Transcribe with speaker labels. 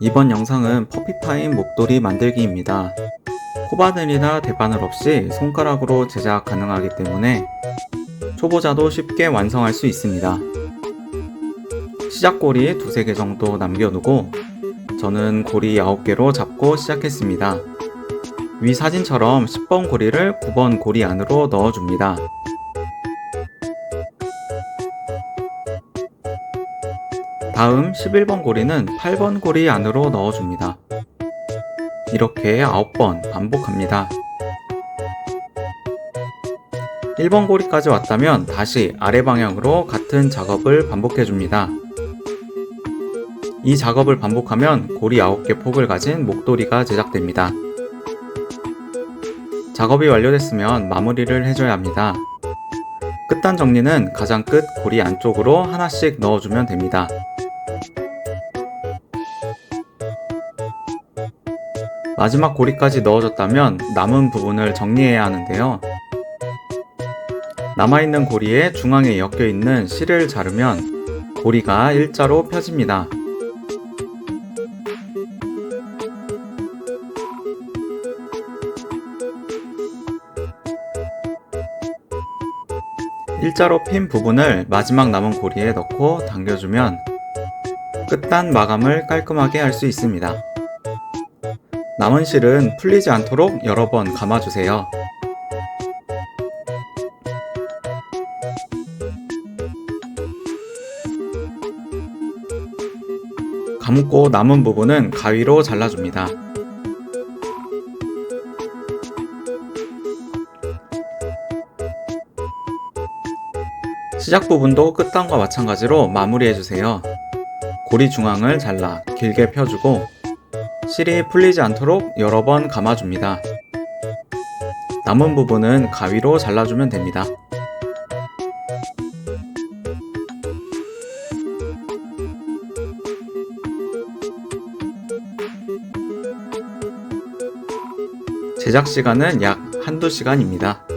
Speaker 1: 이번 영상은 퍼피파인 목도리 만들기입니다. 코바늘이나 대바늘 없이 손가락으로 제작 가능하기 때문에 초보자도 쉽게 완성할 수 있습니다. 시작 고리 두세 개 정도 남겨두고 저는 고리 9개로 잡고 시작했습니다. 위 사진처럼 10번 고리를 9번 고리 안으로 넣어줍니다. 다음 11번 고리는 8번 고리 안으로 넣어줍니다. 이렇게 9번 반복합니다. 1번 고리까지 왔다면 다시 아래 방향으로 같은 작업을 반복해줍니다. 이 작업을 반복하면 고리 9개 폭을 가진 목도리가 제작됩니다. 작업이 완료됐으면 마무리를 해줘야 합니다. 끝단 정리는 가장 끝 고리 안쪽으로 하나씩 넣어주면 됩니다. 마지막 고리까지 넣어줬다면 남은 부분을 정리해야 하는데요. 남아있는 고리에 중앙에 엮여있는 실을 자르면 고리가 일자로 펴집니다. 일자로 핀 부분을 마지막 남은 고리에 넣고 당겨주면 끝단 마감을 깔끔하게 할 수 있습니다. 남은 실은 풀리지 않도록 여러 번 감아주세요. 감고 남은 부분은 가위로 잘라줍니다. 시작 부분도 끝단과 마찬가지로 마무리해주세요. 고리 중앙을 잘라 길게 펴주고 실이 풀리지 않도록 여러 번 감아줍니다. 남은 부분은 가위로 잘라주면 됩니다. 제작 시간은 약 한두 시간입니다.